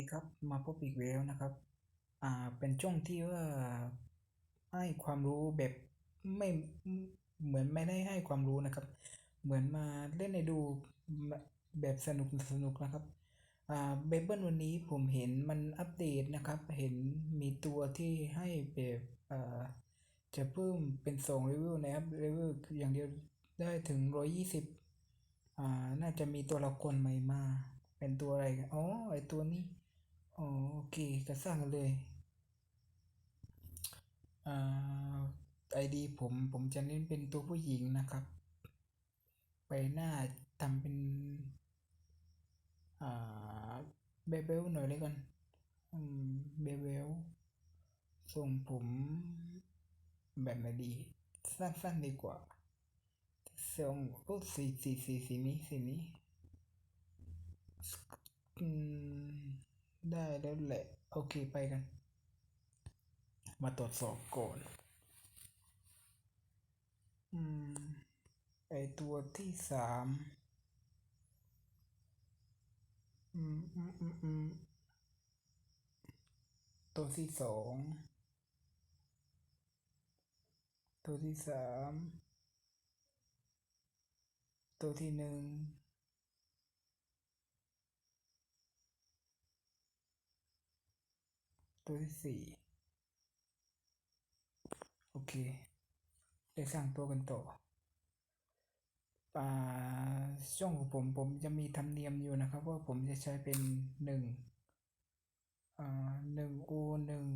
ดีครับมาพบอีกแล้วนะครับอ่าเป็นช่วงที่ว่าให้ความรู้แบบไม่เหมือนไม่ได้ให้ความรู้นะครับ เหมือนมาเล่นในดูแบบสนุกสนุกนะครับอ่าเบเบิลวันนี้ผมเห็นมันอัปเดตนะครับ เห็นมีตัวที่ให้แบบอ่าจะเพิ่มเป็นสองเลเวลนะครับเลเวลอย่างเดียวได้ถึงร้อยยี่สิบอ่าน่าจะมีตัวละครใหม่มา เป็นตัวอะไรกันอ๋อไอตัวนี้ อ๋อโอเคก็สร้างกันเลยอ่าไอดีผมผมจะเน้นเป็นตัวผู้หญิงนะครับ ไปหน้าทำเป็นอ่าเบเบลหน่อยเลยกันอืมเบเบลทรงผมแบบไหนดีสั้นๆดีกว่าทรงโอ้สีสีสีสีนี้สีนี้อืม ได้แล้วแหละ โอเคไปกัน มาตรวจสอบก่อน อืม ไอตัวที่สามอืมอืมอืมอืมตัวที่สอง ตัวที่สาม ตัวที่หนึ่ง ตัวที่สี่โอเคได้สร้างตัวกันต่ออ่าช่องของผมผมจะมีธรรมเนียมอยู่นะครับว่าผมจะใช้เป็นหนึ่งอ่าหนึ่งโอหนึ่ง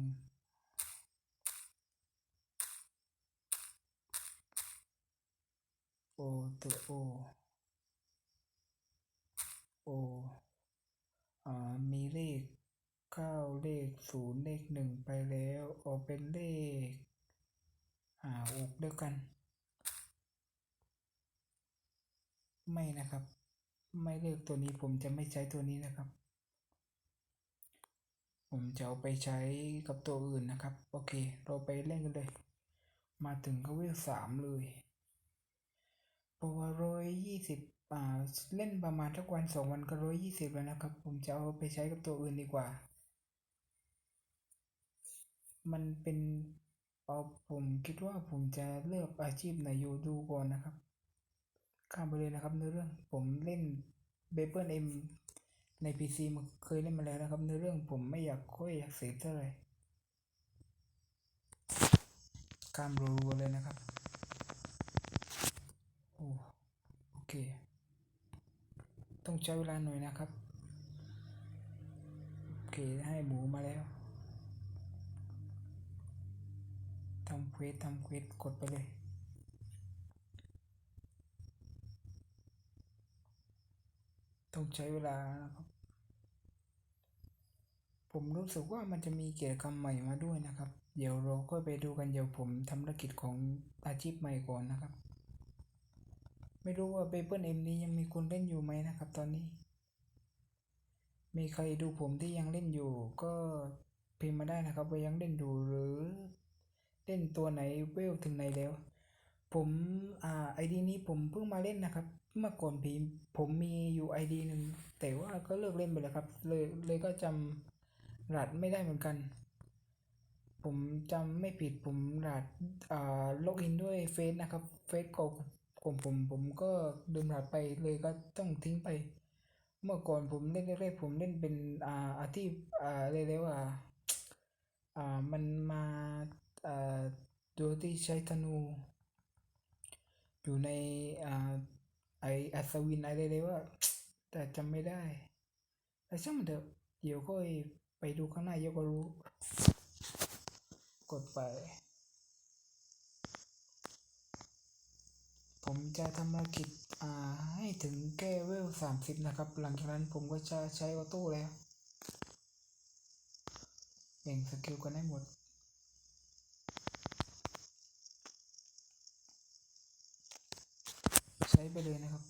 โอตัวโอโออ่ามีเลข ก้าเลขศูนย์เลขหนึ่งไปแล้วออกเป็นเลขอ่าอกเดียวกัน ไม่นะครับ ไม่เลือกตัวนี้ผมจะไม่ใช้ตัวนี้นะครับ ผมจะเอาไปใช้กับตัวอื่นนะครับ โอเค เราไปเล่นกันเลย มาถึงก็เวลสามเลยเพราะว่าร้อยยี่สิบอ่าเล่นประมาณทักวันสองวันก็ร้อยยี่สิบแล้วนะครับ ผมจะเอาไปใช้กับตัวอื่นดีกว่า มันเป็นเอาผมคิดว่าผมจะเลือกอาชีพไหนอยู่ดูก่อนนะครับ ข้ามไปเลยนะครับเนื้อเรื่องผมเล่นเบเปิลเอ็มใน PC มันเคยเล่นมาแล้วนะครับเนื้อเรื่องผมไม่อยากค่อยอยากเสพเท่าไหร่ข้ามรัวเลยนะครับโอ้โอเค ต้องใช้เวลาหน่อยนะครับ โอเคให้หมูมาแล้วทำเควสทำเควสกดไปเลยต้องใช้เวลานะครับ ผมรู้สึกว่ามันจะมีกิจกรรมใหม่มาด้วยนะครับ เดี๋ยวเราก็ไปดูกันเดี๋ยวผมทำธุรกิจของอาชีพใหม่ก่อนนะครับ ไม่รู้ว่าเบเปิลเอ็มนี้ยังมีคนเล่นอยู่ไหมนะครับ ตอนนี้ มีใครดูผมที่ยังเล่นอยู่ ก็พิมพ์มาได้นะครับว่ายังเล่นอยู่หรือ เล่นตัวไหนเวลถึงไหนแล้ว ผมอ่าไอดีนี้ผมเพิ่งมาเล่นนะครับ เมื่อก่อนพีผมมีอยู่ไอดีหนึ่งแต่ว่าก็เลิกเล่นไปแล้วครับ เลยเลยก็จำรหัสไม่ได้เหมือนกัน ผมจำไม่ผิดผมรหัสอ่าล็อกอินด้วยเฟซนะครับเฟซเก่าของผมผมก็ลืมรหัสไปเลยก็ต้องทิ้งไป เมื่อก่อนผมเล่นแรกๆผมเล่นเป็นอ่าอาชีพอ่าเรียกได้ว่าอ่ามันมา อ่าโดยที่ใช้ธนู อยู่ในอ่าไออัศวินอะไรเลยว่า แต่จำไม่ได้แต่ช่างมันเถอะเดี๋ยวก็ไปดูข้างหน้าเดี๋ยวก็รู้ กดไป ผมจะทำภารกิจอ่าให้ถึงแก้เวลสามสิบนะครับ หลังจากนั้นผมก็จะใช้ออโต้แล้วแบ่งสกิลกันให้หมด ใช้ไปเลยนะครับ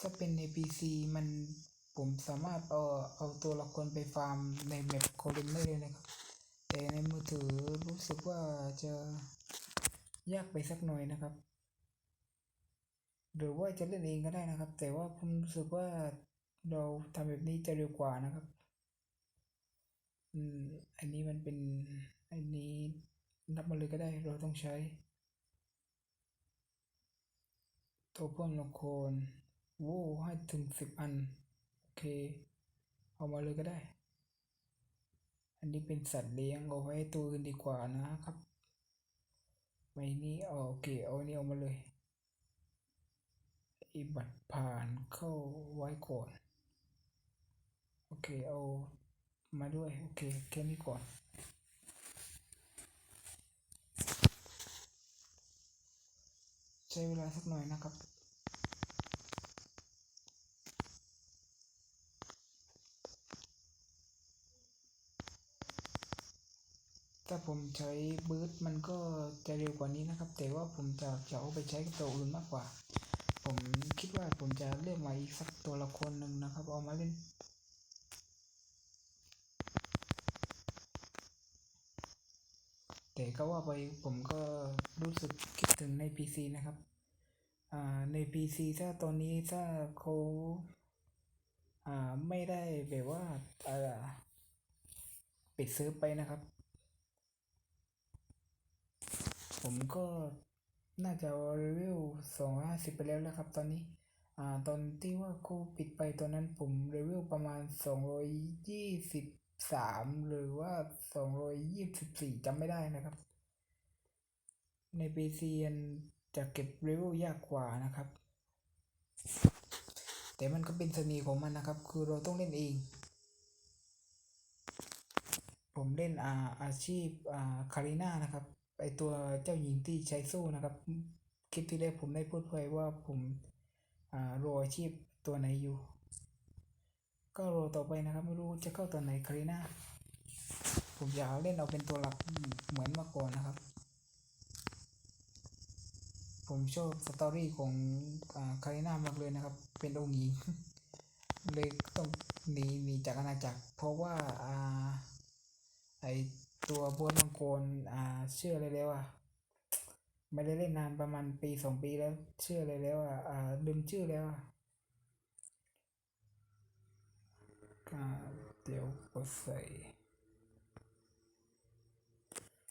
ถ้าเป็นใน PC มันผมสามารถเอาเอาตัวละครไปฟาร์มในแมปโคลินได้เลยนะครับ แต่ในมือถือรู้สึกว่าจะยากไปสักหน่อยนะครับ หรือว่าจะเล่นเองก็ได้นะครับ แต่ว่าผมรู้สึกว่าเราทำแบบนี้จะเร็วกว่านะครับ อืม อันนี้มันเป็น อันนี้นับมาเลยก็ได้เราต้องใช้ ตัวเพิ่มลงโคนโว้ให้ถึงสิบอัน โอเค เอามาเลยก็ได้ อันนี้เป็นสัตว์เลี้ยงเอาไว้ตัวอื่นดีกว่านะครับใบนี้เอาโอเคเอานี้เอามาเลยอีบัตรผ่านเข้าไว้ก่อน โอเค เอามาด้วย โอเคแค่นี้ก่อน ใช้เวลาสักหน่อยนะครับ ถ้าผมใช้บืทมันก็จะเร็วกว่านี้นะครับ แต่ว่าผมจะจะเอาไปใช้กับตัวอื่นมากกว่า ผมคิดว่าผมจะเลือกมาอีกสักตัวละคนหนึ่งนะครับ เอามาเล่นแต่ก็ว่าไปผมก็รู้สึกคิด ถึงใน PC นะครับใน PC ถ้าตอนนี้ถ้าเขาไม่ได้แบบว่าปิดซิร์ฟไปนะครับ ผมก็น่าจะรีวิวสองห้าสิบไปแล้วนะครับ ตอนนี้อ่าตอนที่ว่าเขาปิดไปตอนนั้นผมรีวิวประมาณสองร้อยยี่สิบสามหรือว่าสองร้อยยี่สิบสี่จำไม่ได้นะครับ ใน PC อันจะเก็บเรีวิวยากกว่านะครับ แต่มันก็เป็นเสน่ห์ของมันนะครับ คือเราต้องเล่นเอง ผมเล่นอาอาชีพอาคาริน่านะครับไอตัวเจ้าหญิงที่ใช้สู้นะครับ คลิปที่แล้วผมได้พูดไว้ว่าผมอ่ารออาชีพตัวไหนอยู่ ก็รอต่อไปนะครับ ไม่รู้จะเข้าตัวไหนคาริน่าผมอยากเล่นเอาเป็นตัวหลักเหมือนเมื่อก่อนนะครับ ผมชอบสตอรี่ของคาริน่ามากเลยนะครับ เป็นองค์หญิง เลยต้องหนีหนีจากอาณาจักร เพราะว่าอ่าไอตัวบวมังกรอ่าเชื่ออะไรแล้วอะไม่ได้เล่นนานประมาณปีสองปีแล้ว เชื่ออะไรแล้วอะอ่าลืมชื่อแล้วอะอ่าเดี๋ยวกดใส่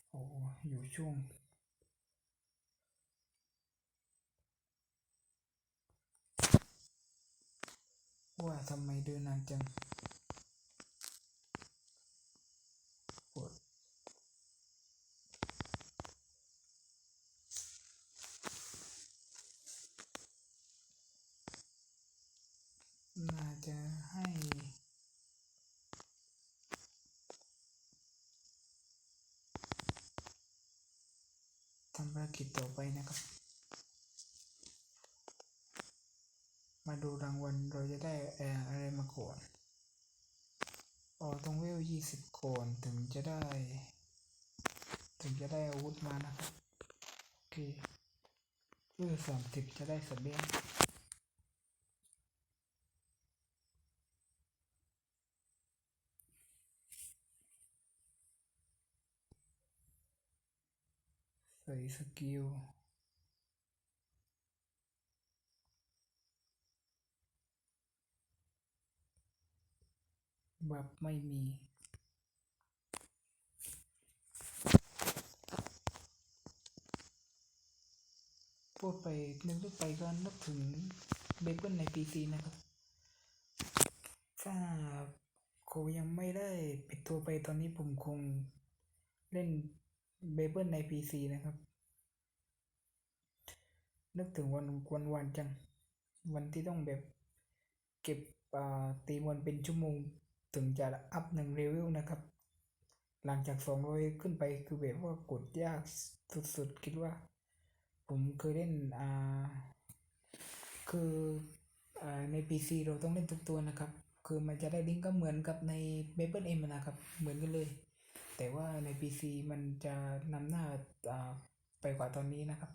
โอ้อยู่ช่วง ว่าทำไมเดินนานจังกดน่าจะให้ทำภารกิจต่อไปนะครับ มาดูรางวัลเราจะได้เอ่ออะไรมาก่อนอ๋อต้องเวล ยี่สิบก่อนถึงจะได้ ถึงจะได้อาวุธมานะครับโอเคเวลสามสิบจะได้เสบียงใส่สกิลบัฟไม่มี พูดไปนึกนึกไปก็นึกถึงเบเบิลใน PC นะครับ ถ้าโคยังไม่ได้ปิดตัวไปตอนนี้ผมคงเล่นเบเบิลใน PC นะครับ นึกถึงวันวันวันจัง วันที่ต้องแบบเก็บตีมอนเป็นชั่วโมงถึงจะอัพหนึ่งเรเวลนะครับ หลังจากสองร้อยขึ้นไปคือแบบว่ากดยากสุดๆ คิดว่า ผมเคยเล่นอ่าคืออ่าใน PC เราต้องเล่นทุกตัวนะครับ คือมันจะได้ลิงก์ก็เหมือนกับใน m a p l e M นะครับ เหมือนกันเลย แต่ว่าใน PC มันจะนำหน้าอ่าไปกว่าตอนนี้นะครับ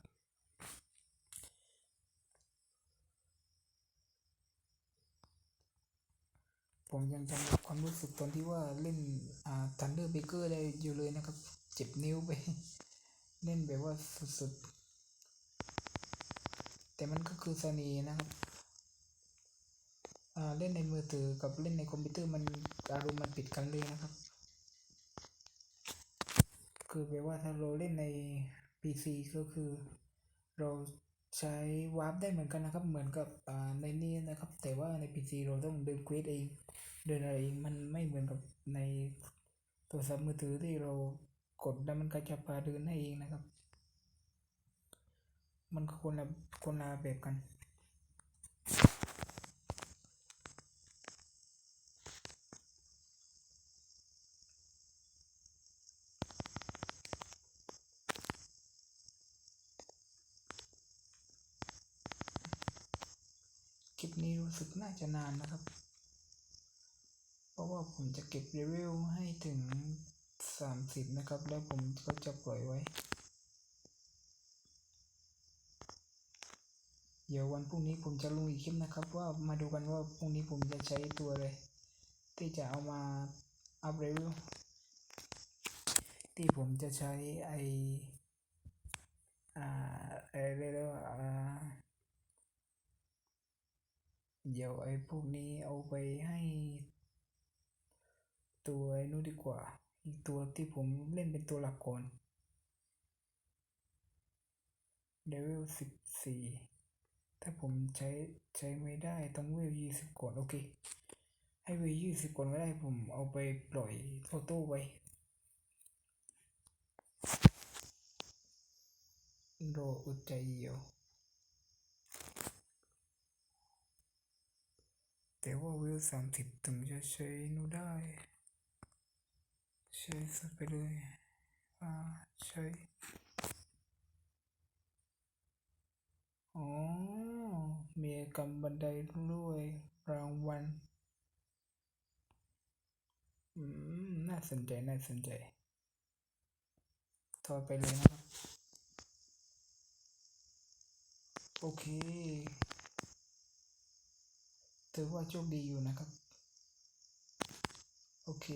ผมยังจำความรู้สึกตอนที่ว่าเล่นอ่า Thunder Baker ได้อยู่เลยนะครับ เจ็บนิ้วไป เล่นแบบว่าสุด แต่มันก็คือเสน่ห์นะครับเล่นในมือถือกับเล่นในคอมพิวเตอร์มันอารมณ์มันผิดกันเลยนะครับ คือแปลว่าถ้าเราเล่นใน PC ก็คือเราใช้วาร์ปได้เหมือนกันนะครับ เหมือนกับในนี้นะครับ แต่ว่าใน PC เราต้องเดินเควสเอง เดินอะไรเองมันไม่เหมือนกับในโทรศัพท์มือถือที่เรากดแล้วมันก็จะพาเดินให้เองนะครับ มันก็คนละคนละแบบกัน คลิปนี้รู้สึกน่าจะนานนะครับ เพราะว่าผมจะเก็บรีวิวให้ถึง 30 นะครับ แล้วผมก็จะปล่อยไว้ เดี๋ยววันพรุ่งนี้ผมจะลงอีกคลิปนะครับ ว่ามาดูกันว่าพรุ่งนี้ผมจะใช้ตัวอะไรที่จะเอามาอัพเรวิวที่ผมจะใช้ไออ่าอะไรเรียกว่าเดี๋ยวไอ้พวกนี้เอาไปให้ตัวไอ้นู้นดีกว่า อีกตัวที่ผมเล่นเป็นตัวหลักก่อนเลเวลสิบสี่ ถ้าผมใช้ใช้ไม่ได้ต้องเวลยี่สิบก่อนโอเค ให้เวลยี่สิบก่อนก็ได้ผมเอาไปปล่อยโฟโต้ไว้รออุดใจเดียวแต่ว่าวิวสามสิบถึงจะใช้นูนได้ใช้สไปเลยอ่าใช้ อ๋อ มีกำบันไดด้วยรางวัล อืม น่าสนใจ น่าสนใจถอดไปเลยนะครับ โอเค ถือว่าโชคดีอยู่นะครับ โอเค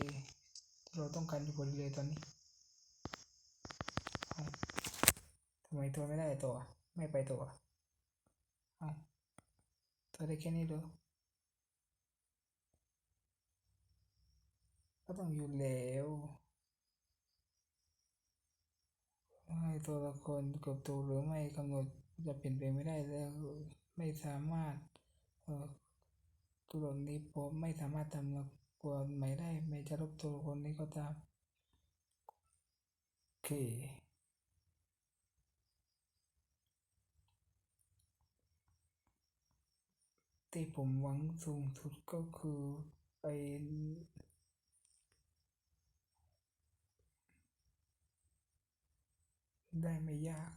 เราต้องการอยู่พอดีเลยตอนนี้ทำไมตัวไม่ได้ตัว ไม่ไปตัว เอ้าตัวได้แค่นี้เหรอก็ต้องอยู่แล้วให้ตัวละครเกับตัวหรือไม่กำหนดจะเปลี่ยนแปลงไม่ได้แล้วไม่สามารถเอ่อตัวนี้ผมไม่สามารถทำละครใหม่ได้ไม่จะลบตัวครนี้ก็ตามโอเค ที่ผมหวังสูงสุดก็คือไปได้ไม่ยาก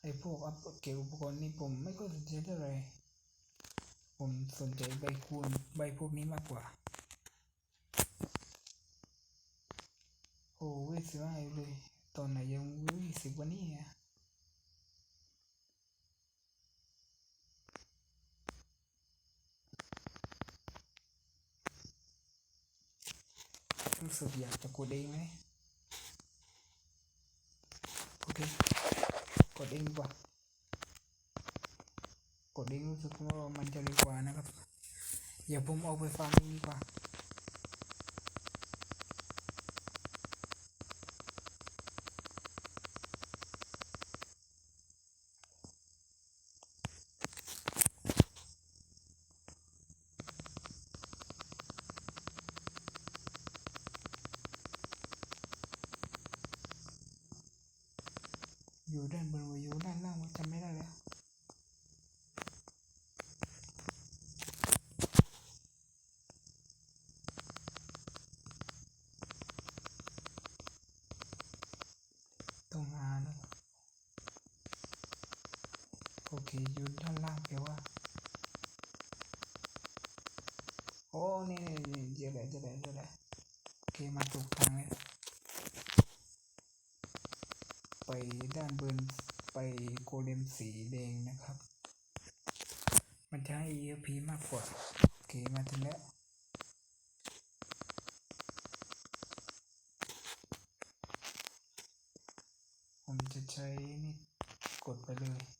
ไอ้พวกอัปเกรดอุปกรณ์นี่ผมไม่ค่อยสนใจเท่าไหร่ผมสนใจใบคูณใบพวกนี้มากกว่า โอ้เวสิบห้าเลย ตอนไหนยังวิสิบวันนี้อะรู้สึกอยากจะกดเองไหมโอเคกดเองดีกว่ากดเองรู้สึกว่ามันจะดีกว่านะครับอย่าผมเอาไปฟังดีกว่า ด้านบนหรืออยู่ด้านล่างวะจำไม่ได้แล้วต้องหานะโอเคอยู่ด้านล่างแปลว่าโอ้นี่นี่นี่เจอแล้วเจอแล้วเจอแล้วโอเคมาถูกทางแล้ว ไปด้านบนไปโกเลมสีแดงนะครับ มันจะให้ EFP มากกว่า โอเค มาถึงแล้วผมจะใช้นี่กดไปเลย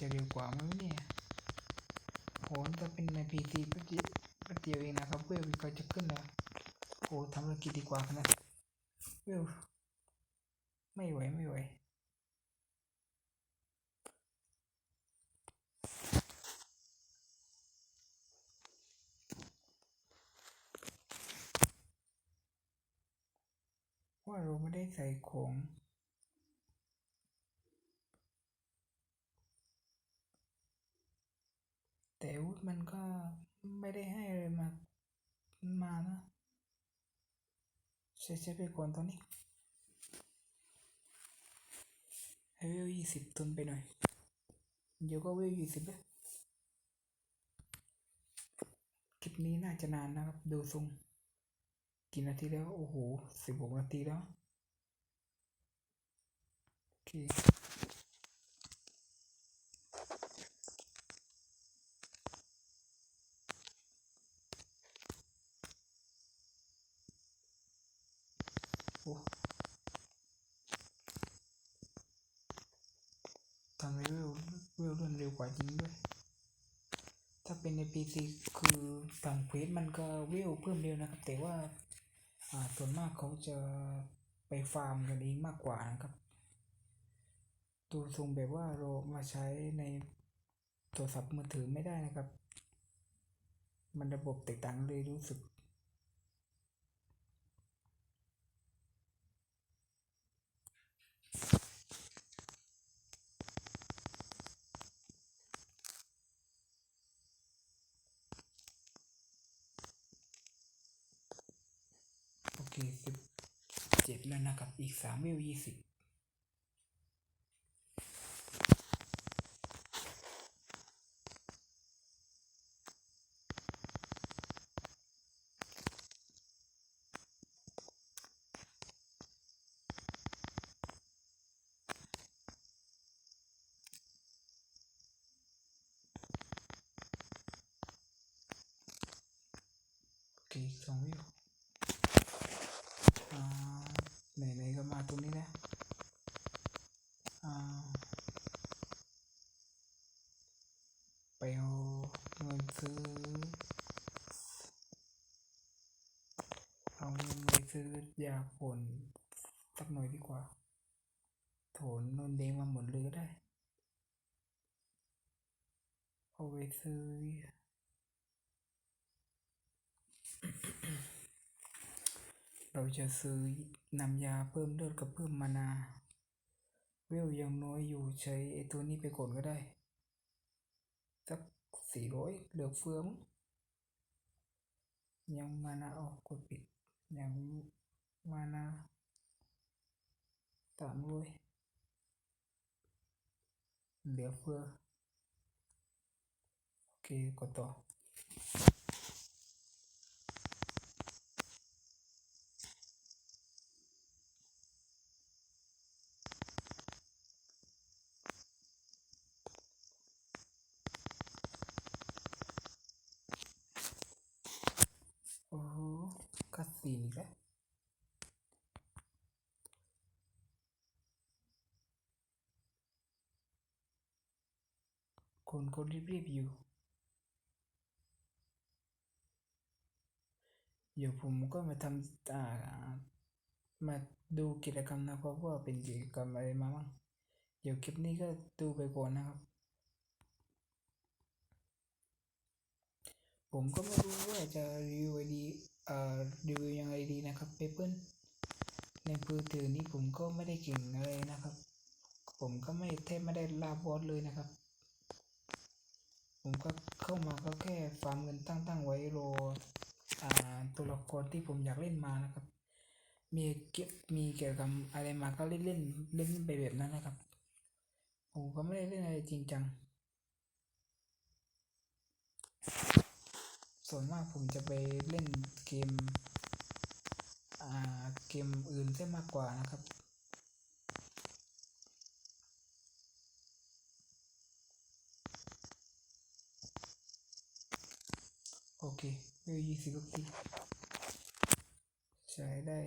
จะเร็วกว่ามั้งเนี่ยโหถ้าเป็นในพีซีแป๊บเดียวแป๊บเดียวเองนะครับเวลก็จะขึ้นแล้วโอ้ทำภารกิจดีกว่าขนาดเวลไม่ไหวไม่ไหวว่าเราไม่ได้ใส่ของ แต่อาวุธ มันก็ไม่ได้ให้อะไรมา มานะใช้ใช้ไปก่อนตอนนี้ให้เวลยี่สิบทุนไปหน่อย เดี๋ยวก็เวลยี่สิบแล้วคลิปนี้น่าจะนานนะครับ ดูทรงกี่นาทีแล้ว โอ้โหสิบหกนาทีแล้ว โอเค โอ้ทำให้เวลเวลเลื่อนเร็ว กว่าจริงด้วย ถ้าเป็นใน PC คือต่างเควสมันก็เวลเพิ่มเร็วนะครับ แต่ว่าอ่าส่วนมากเขาจะไปฟาร์มกันเองมากกว่านะครับ ตัวทรงแบบว่าเรามาใช้ในโทรศัพท์มือถือไม่ได้นะครับ มันระบบแตกต่างเลยรู้สึก โอเคสิบเจ็ดแล้วนะครับ อีกสามวิวยี่สิบโอเคอีกสองวิว อ่าไหนๆก็มาตรงนี้นะอ่าไปเอาเงิน ซื้อ เอาเงินไปซื้อยาฝนสักหน่อยดีกว่า โถนนนเดงมาหมดเลยก็ได้ เอาไปซื้อ เราจะซื้อนำยาเพิ่มเลือดกับเพิ่มมานา เวลยังน้อยอยู่ใช้ไอตัวนี้ไปก่อนก็ได้ สักสี่ร้อยเหลือเฟือมั้งยังมานาออกกดปิด ยังมานาสามร้อยเหลือเฟือ โอเคกดต่อ โอ้โห คัดซีนอีกแล้วคนคนรีบๆอยู่เดี๋ยวผมก็มาทำอ่ามาดูกิจกรรมนะครับว่าเป็นกิจกรรมอะไรมาบ้างเดี๋ยวคลิปนี้ก็ดูไปก่อนนะครับ ผมก็ไม่รู้ว่าจะรีวิวไอดี เปเปิลในมือถือนี้ผมก็ไม่ได้เก่งอะไรนะครับ ผมก็ไม่แทบไม่ได้ลาบอสเลยนะครับ ผมก็เข้ามาก็แค่ฟาร์มเงินตั้งๆไว้รอ่าตัวละครที่ผมอยากเล่นมานะครับ มีเก็บมีเกี่ยวกับอะไรมาก็เล่นเล่นเล่นไปแบบนั้นนะครับ ผมก็ไม่ได้เล่นอะไรจริงจังส่วนมากผมจะไปเล่นเกม เกมอื่นซะมากกว่านะครับโอเคเวลยี่สิบโอเคใช้ได้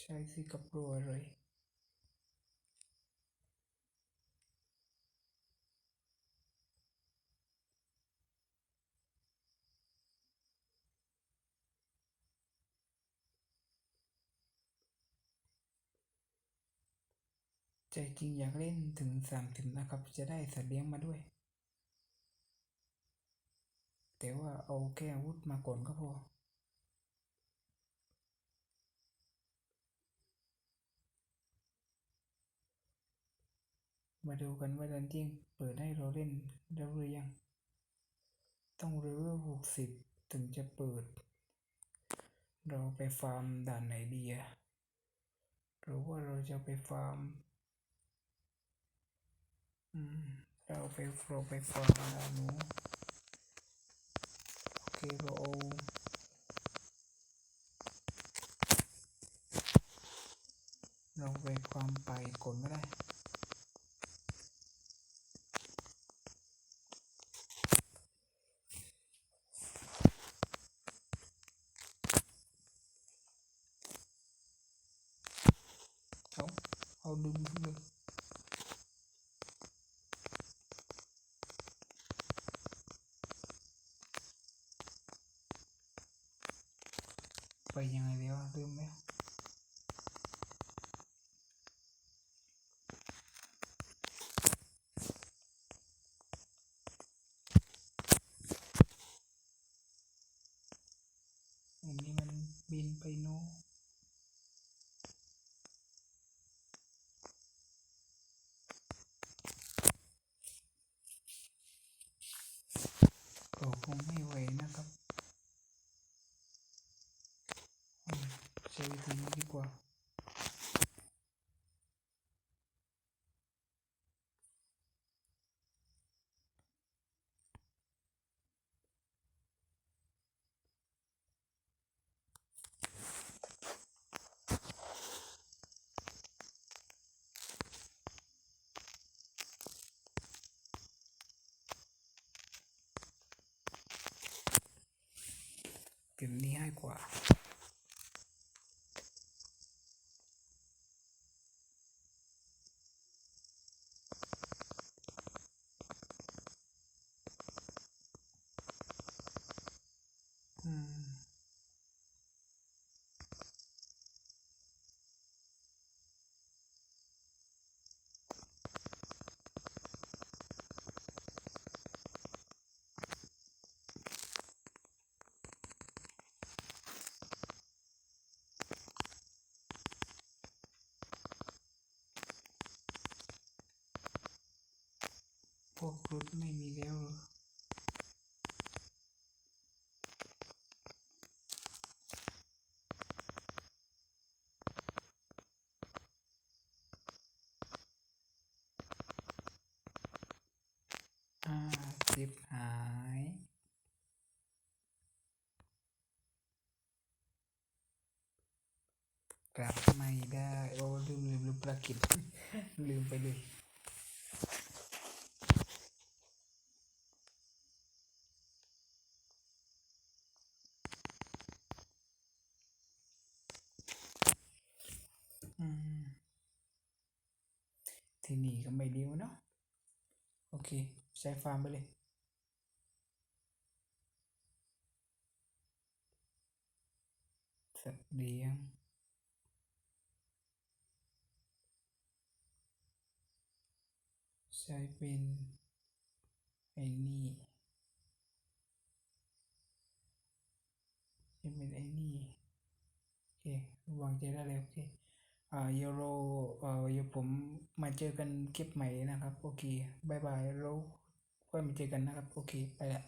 ใช้สิกับโปรอะไรใจจริงอยากเล่นถึงสามถึงนะครับ จะได้สัตว์เลี้ยงมาด้วย แต่ว่าเอาแค่อาวุธมาก่อนก็พอ มาดูกันว่าดันเจียงเปิดให้เราเล่นแล้วหรือยัง ต้องเลเวลหกสิบถึงจะเปิด เราไปฟาร์มด่านไหนดีอะหรือว่าเราจะไปฟาร์ม อืม เราไปเราไปฟาร์มด่านนู้นโอเคเราเอาเราไปฟาร์มไปก่อนก็ได้ เอาเอาดึงดึงไปยังไงเดี๋ยวลืมแล้วอันนี้มันบินไปโน้น ก็คงไม่ไหวนะครับอืมใช้วิธีนี้ดีกว่า เกมนี้ง่ายกว่า อืม พวกรถไม่มีแล้วเหรอ อ่าสิบหาย กลับไม่ได้ โอ้ลืมลืมลืมประกิจ ลืมไปเลย อืม ที่ นี่ก็ไม่เลี้ยวเนาะโอเค ใช้ฟาร์มไปเลย สัตว์เลี้ยงใช้เป็นไอ้นี่ใช้เป็นไอ้นี่โอเควางใจได้เลยโอเค ยวเรเอ่อเดี๋ยวผมมาเจอกันคลิปใหม่นะครับ โอเคบายบายเราค่อยมาเจอกันนะครับ โอเค ไปละ